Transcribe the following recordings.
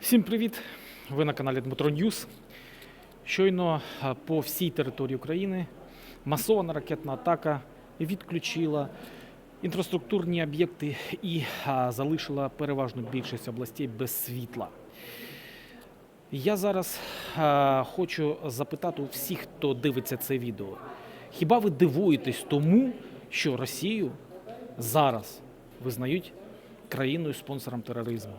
Всім привіт! Ви на каналі Дмитро Ньюс. Щойно по всій території України масована ракетна атака відключила інфраструктурні об'єкти і залишила переважну більшість областей без світла. Я зараз хочу запитати у всіх, хто дивиться це відео. Хіба ви дивуєтесь тому, що Росію зараз визнають країною спонсором тероризму?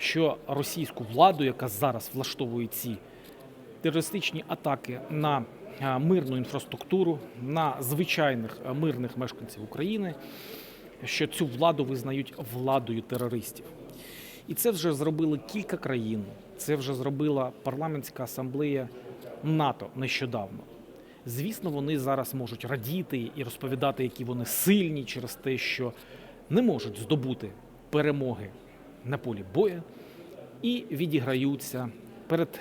Що російську владу, яка зараз влаштовує ці терористичні атаки на мирну інфраструктуру, на звичайних мирних мешканців України, що цю владу визнають владою терористів. І це вже зробили кілька країн. Це вже зробила парламентська асамблея НАТО нещодавно. Звісно, вони зараз можуть радіти і розповідати, які вони сильні через те, що не можуть здобути перемоги на полі бою і відіграються перед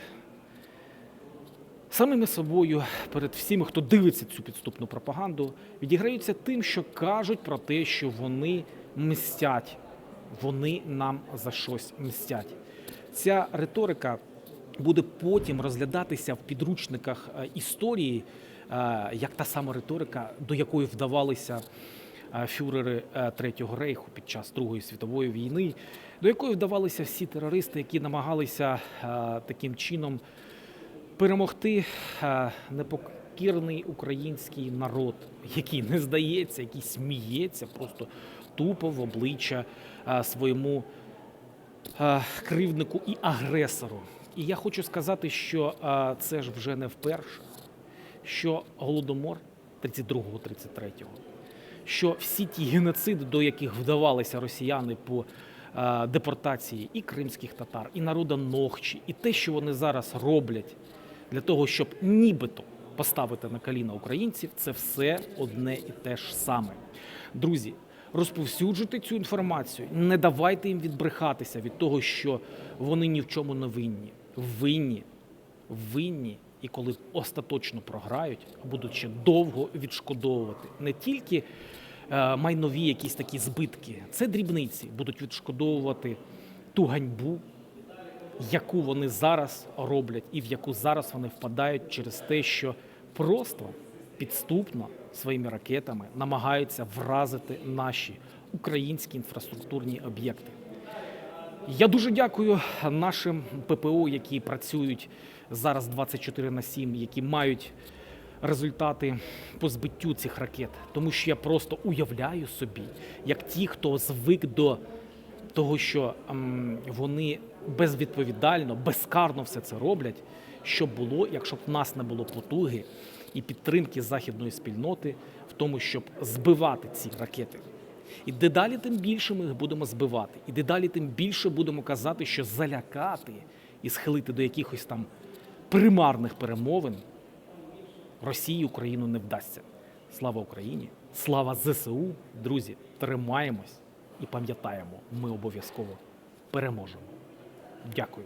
самими собою, перед всіми, хто дивиться цю підступну пропаганду, відіграються тим, що кажуть про те, що вони мстять, вони нам за щось мстять. Ця риторика буде потім розглядатися в підручниках е, історії, е, як та сама риторика, до якої вдавалися фюрери е, Третього рейху під час Другої світової війни, до якої вдавалися всі терористи, які намагалися е, таким чином перемогти е, непокірний український народ, який не здається, який сміється просто тупо в обличчя е, своєму е, кривднику і агресору. І я хочу сказати, що е, це ж вже не вперше, що голодомор 32-33-го, що всі ті геноциди, до яких вдавалися росіяни по е, депортації і кримських татар, і народа Нохчі, і те, що вони зараз роблять для того, щоб нібито поставити на коліна українців, це все одне і те ж саме. Друзі, розповсюджуйте цю інформацію, не давайте їм відбрехатися від того, що вони ні в чому не винні. Винні, винні, і коли остаточно програють, будуть ще довго відшкодовувати не тільки е, майнові якісь такі збитки, це дрібниці, будуть відшкодовувати ту ганьбу, яку вони зараз роблять, і в яку зараз вони впадають через те, що просто підступно своїми ракетами намагаються вразити наші українські інфраструктурні об'єкти. Я дуже дякую нашим ППО, які працюють зараз 24 на 7, які мають результати по збиттю цих ракет. Тому що я просто уявляю собі, як ті, хто звик до того, що ем, вони безвідповідально, безкарно все це роблять. Що було, якщо б в нас не було потуги і підтримки західної спільноти в тому, щоб збивати ці ракети. І дедалі тим більше ми їх будемо збивати, і дедалі тим більше будемо казати, що залякати і схилити до якихось там примарних перемовин Росії Україну не вдасться. Слава Україні! Слава ЗСУ! Друзі, тримаємось і пам'ятаємо, ми обов'язково переможемо. Дякую.